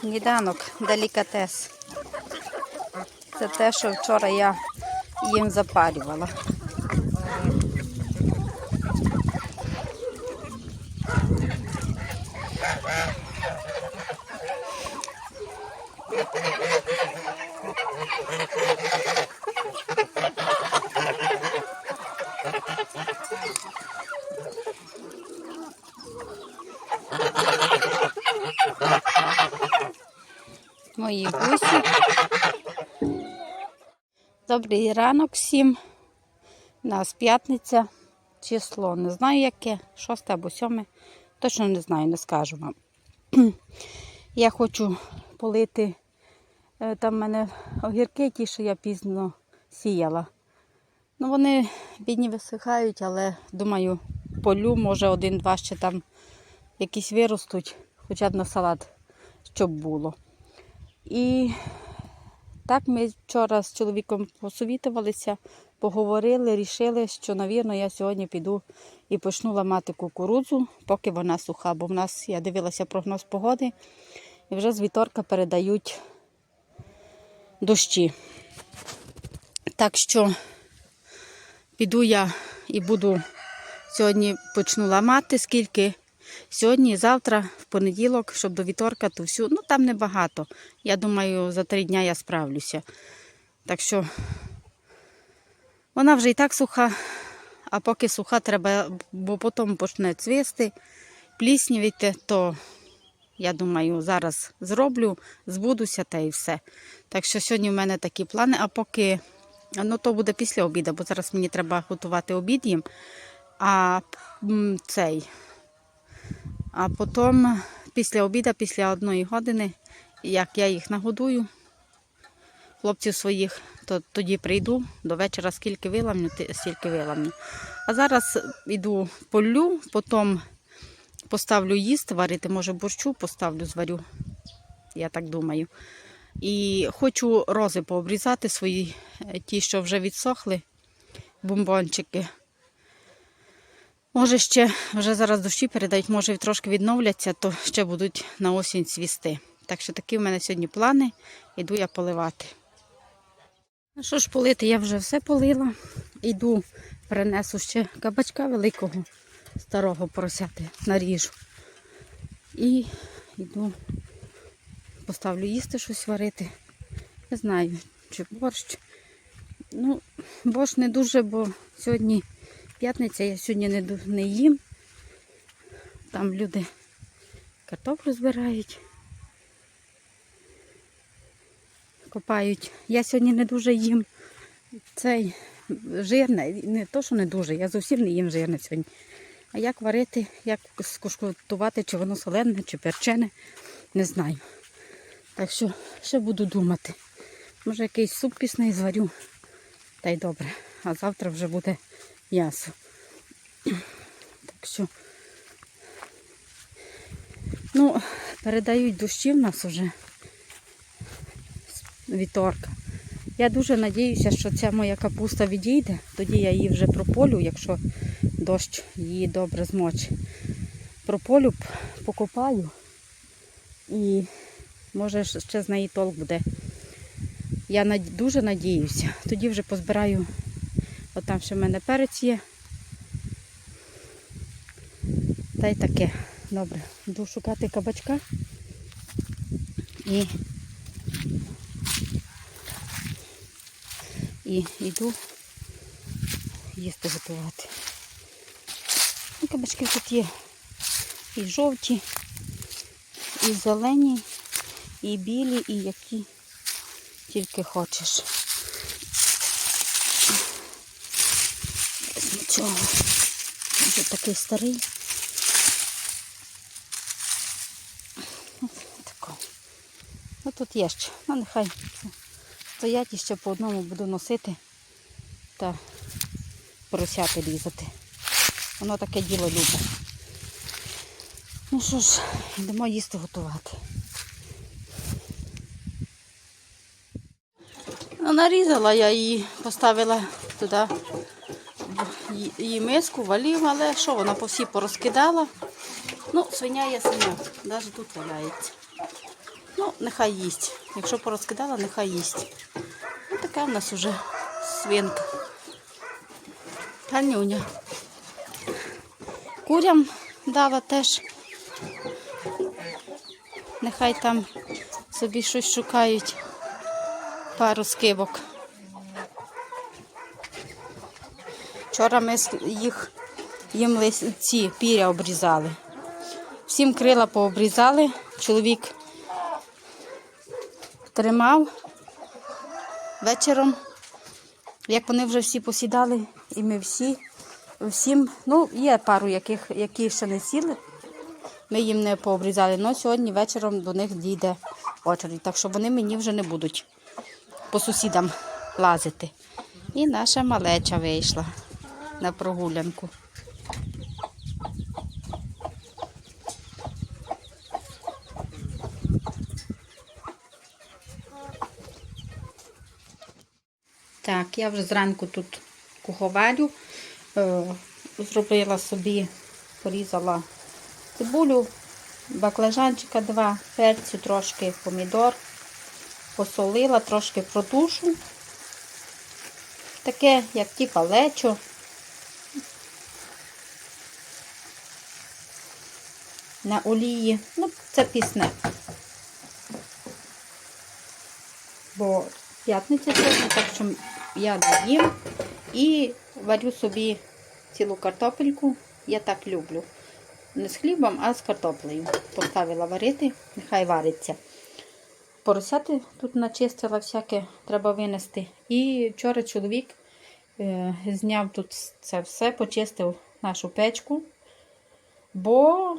Сніданок, делікатес. Це те, що вчора я їм запарювала. Мої гусі. Добрий ранок всім. У нас п'ятниця, число. Не знаю яке, шосте або сьоме. Точно не знаю, не скажу вам. Я хочу полити. е, Там в мене огірки, ті, що я пізно сіяла. Ну, вони бідні висихають, але думаю, полю, може, один-два ще там якісь виростуть, хоча б на салат, щоб було. І так ми вчора з чоловіком посовітувалися, поговорили, рішили, що, навірно, я сьогодні піду і почну ламати кукурудзу, поки вона суха. Бо в нас, я дивилася прогноз погоди, і вже з віторка передають дощі. Так що піду я і буду сьогодні почну ламати, скільки сьогодні завтра, в понеділок, щоб до віторка, то всю, ну там небагато. Я думаю, за три дня я справлюся. Так що вона вже і так суха, а поки суха, треба, бо потім почне цвісти, пліснявіти, то я думаю, зараз зроблю, збудуся та і все. Так що сьогодні в мене такі плани, а поки ну то буде після обіду, бо зараз мені треба готувати обід їм. А цей. А потім після обіду, після одної години, як я їх нагодую, хлопців своїх, то тоді прийду до вечора, скільки виламню, стільки виламню. А зараз йду полю, потім поставлю їсти, варити, може, борщу поставлю, зварю. Я так думаю. І хочу рози пообрізати свої, е, ті, що вже відсохли, бомбончики. Може, ще вже зараз дощі передають, може трошки відновляться, то ще будуть на осінь цвісти. Так що такі в мене сьогодні плани. Іду я поливати. Ну що ж полити, я вже все полила. Іду, принесу ще кабачка великого, старого поросяти, наріжу. І йду, поставлю їсти щось варити. Не знаю, чи борщ. Ну, борщ не дуже, бо сьогодні п'ятниця, я сьогодні не, не їм. Там люди картоплю збирають, копають. Я сьогодні не дуже їм цей жирне, не то, що не дуже, я зовсім не їм жирне сьогодні. А як варити, як скуштувати, чи воно солене, чи перчене, не знаю. Так що ще буду думати. Може якийсь суп пісний зварю, та й добре. А завтра вже буде м'ясо. Так що, ну, передають дощі в нас уже з віторка. Я дуже надіюся, що ця моя капуста відійде, тоді я її вже прополю, якщо дощ її добре змочить. Прополю, покопаю і може ще з неї толк буде. Я дуже надіюся. Тоді вже позбираю, от там ще в мене перець є. Та й таке. Добре, йду шукати кабачка і, і йду їсти готувати. Ну, кабачки тут є і жовті, і зелені, і білі, і які тільки хочеш. Нічого. Вже такий старий. Тако. Ну тут є ще. Ну нехай стоять і ще по одному буду носити та поросяти різати. Воно таке діло любить. Ну що ж, йдемо їсти готувати. Ну, нарізала я її, поставила туди її миску, валів, але що вона по всій порозкидала. Ну, свиня є свиня, навіть тут валяється. Ну, нехай їсть. Якщо порозкидала, нехай їсть. Ну, така в нас уже свинка. Ганюня. Курям дала теж. Нехай там собі щось шукають. Пару скибок. Вчора ми їх їм ці піря обрізали. Всім крила пообрізали. Чоловік тримав вечором, як вони вже всі посідали, і ми всі, всім, ну, є пару, яких, які ще не сіли. Ми їм не пообрізали, але сьогодні вечором до них дійде очередь. Так що вони мені вже не будуть по сусідам лазити. І наша малеча вийшла на прогулянку. Так, я вже зранку тут куховарю. Е, зробила собі, порізала цибулю, баклажанчика два, перцю, трошки помідор, посолила, трошки протушу. Таке, як типа лечо. На олії. Ну, це пісне. Бо п'ятниця сьогодні, так що я не їм і варю собі цілу картопельку. Я так люблю. Не з хлібом, а з картоплею. Поставила варити, нехай вариться. Поросяти тут начистила всяке, треба винести. І вчора чоловік е, зняв тут це все, почистив нашу печку, бо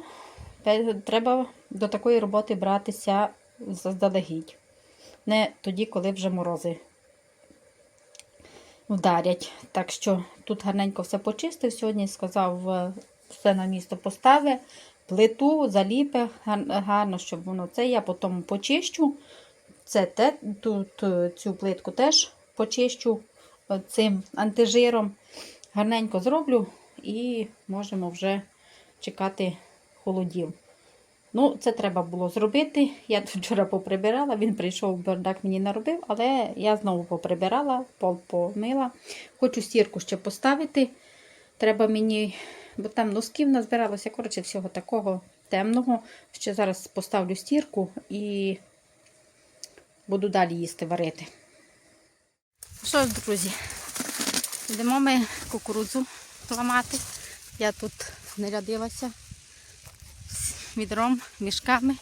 треба до такої роботи братися заздалегідь. Не тоді, коли вже морози вдарять. Так що тут гарненько все почистив. Сьогодні сказав, е, все на місто постави, плиту, заліпе гарно, щоб воно це. Я потім почищу. Це те, тут е, цю плитку теж почищу е, цим антижиром. Гарненько зроблю і можемо вже чекати холодів. Ну, це треба було зробити. Я тут вчора поприбирала, він прийшов, бардак мені наробив, але я знову поприбирала, пол помила. Хочу стірку ще поставити. Треба мені, бо там носків назбиралося, коротше, всього такого темного. Ще зараз поставлю стірку і буду далі їсти варити. Що ж, друзі, йдемо ми кукурудзу ламати. Я тут нарядилася з відром, мішками,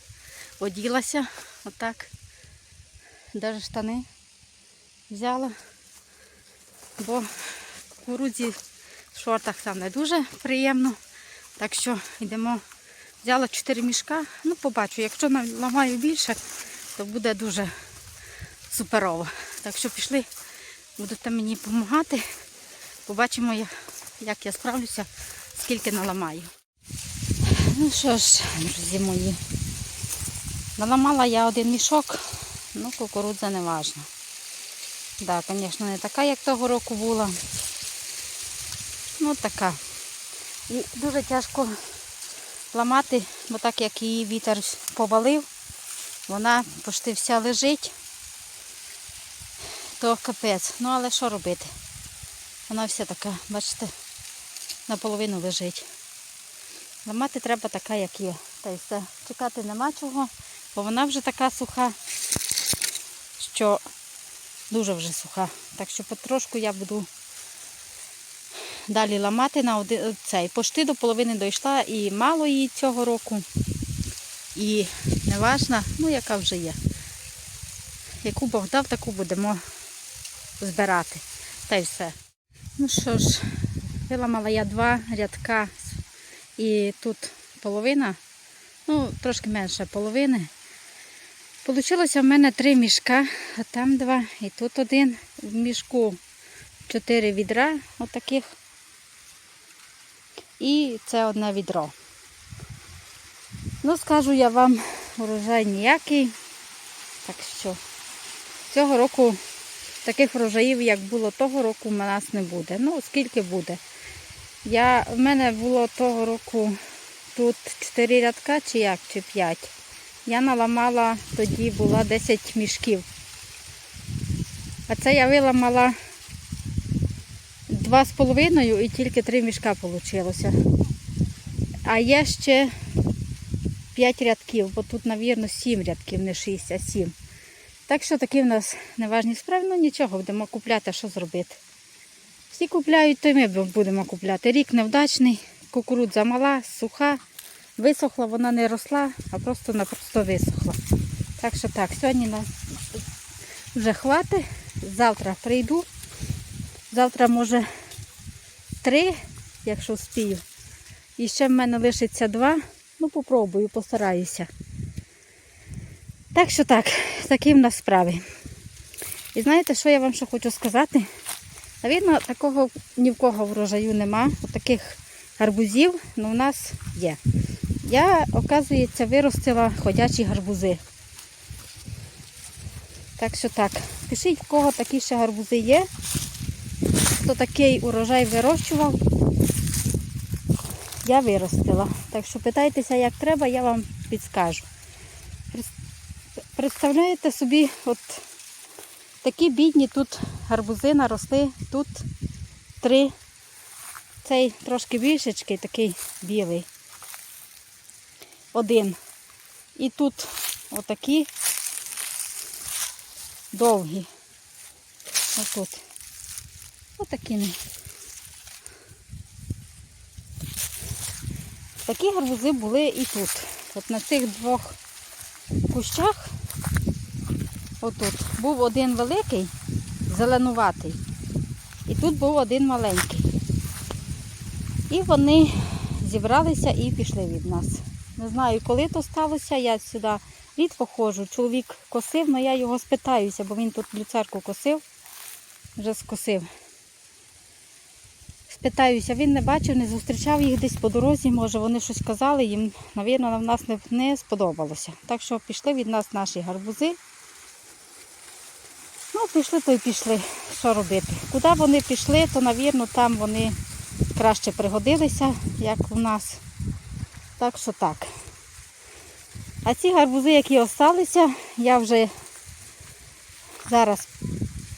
оділася, отак. Даже штани взяла, бо в в шортах там не дуже приємно. Так що йдемо. Взяла 4 мішка, ну побачу, якщо наламаю більше, то буде дуже суперово. Так що пішли, будете мені допомагати. Побачимо, як я справлюся, скільки наламаю. Ну що ж, друзі мої, наламала я один мішок, ну кукурудза не важна. Так, да, звісно, не така, як того року була. Ну така. І дуже тяжко ламати, бо так як її вітер повалив, вона почти вся лежить, то капець. Ну але що робити? Вона вся така, бачите, наполовину лежить. Ламати треба така, як є. Та й все. Чекати нема чого, бо вона вже така суха, що дуже вже суха. Так що потрошку я буду далі ламати на один цей. Пошти до половини дійшла і мало її цього року. І неважна, ну яка вже є. Яку Бог дав, таку будемо збирати. Та й все. Ну що ж, виламала я два рядка і тут половина, ну, трошки менше половини. Получилося в мене три мішка, а там два, і тут один. В мішку чотири відра отаких. І це одне відро. Ну, скажу я вам, урожай ніякий. Так що цього року таких врожаїв, як було того року, у нас не буде. Ну, скільки буде. Я, в мене було того року тут 4 рядка чи як, чи 5. я наламала тоді була 10 мішків. А це я виламала два з половиною і тільки три мішка вийшло. А є ще 5 рядків, бо тут, мабуть, 7 рядків, не 6, а 7. Так що такі в нас неважні справи, ну нічого, будемо купляти, що зробити. Всі купляють, то й ми будемо купляти. Рік невдачний, кукурудза мала, суха, висохла, вона не росла, а просто-напросто висохла. Так що так, сьогодні нас вже хватить. Завтра прийду. Завтра, може, три, якщо вспію. І ще в мене лишиться два. Ну, попробую, постараюся. Так що так, такі в нас справи. І знаєте, що я вам ще хочу сказати? Навірно, такого ні в кого врожаю нема. Таких гарбузів ну, у нас є. Я, оказується, виростила ходячі гарбузи. Так що так, пишіть, в кого такі ще гарбузи є. Хто такий урожай вирощував, я виростила. Так що питайтеся, як треба, я вам підскажу. Представляєте собі, от такі бідні тут гарбузи наросли, тут три, цей трошки більшечкий, такий білий. Один. І тут отакі довгі. Отут. Отакі. Такі гарбузи були і тут. От на цих двох кущах, отут, був один великий, зеленуватий. І тут був один маленький. І вони зібралися і пішли від нас. Не знаю, коли то сталося, я сюди рідко ходжу. Чоловік косив, але я його спитаюся, бо він тут люцерку косив, вже скосив. Спитаюся, він не бачив, не зустрічав їх десь по дорозі, може вони щось казали, їм, мабуть, в нас не, не сподобалося. Так що пішли від нас наші гарбузи. Ну, пішли, то й пішли. Що робити? Куди вони пішли, то, мабуть, там вони краще пригодилися, як у нас. Так що так. А ці гарбузи, які залишилися, я вже зараз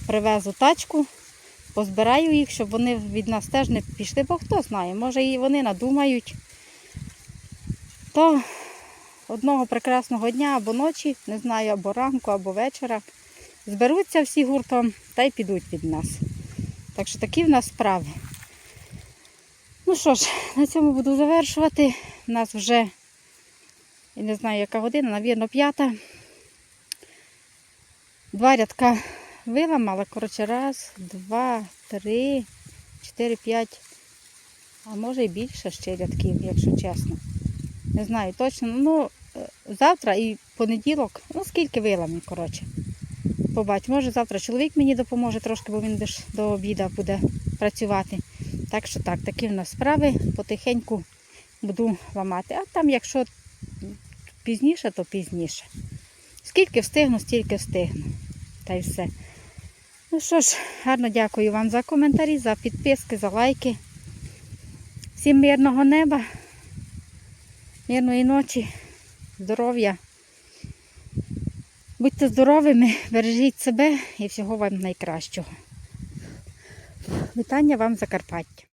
привезу тачку, позбираю їх, щоб вони від нас теж не пішли, бо хто знає, може і вони надумають. То одного прекрасного дня або ночі, не знаю, або ранку, або вечора, зберуться всі гуртом та й підуть від нас. Так що такі в нас справи. Ну що ж, на цьому буду завершувати. У нас вже, я не знаю, яка година, навірно, п'ята. Два рядка виламала. Коротше, раз, два, три, чотири, п'ять, а може і більше ще рядків, якщо чесно. Не знаю точно. Ну, е, завтра і понеділок, ну скільки виламів, коротше. Побач, може завтра чоловік мені допоможе трошки, бо він десь до обіду буде працювати. Так що так, такі в нас справи, потихеньку буду ламати. А там, якщо пізніше, то пізніше. Скільки встигну, стільки встигну. Та й все. Ну що ж, гарно дякую вам за коментарі, за підписки, за лайки. Всім мирного неба, мирної ночі, здоров'я. Будьте здоровими, бережіть себе і всього вам найкращого. Вітання вам Закарпаття.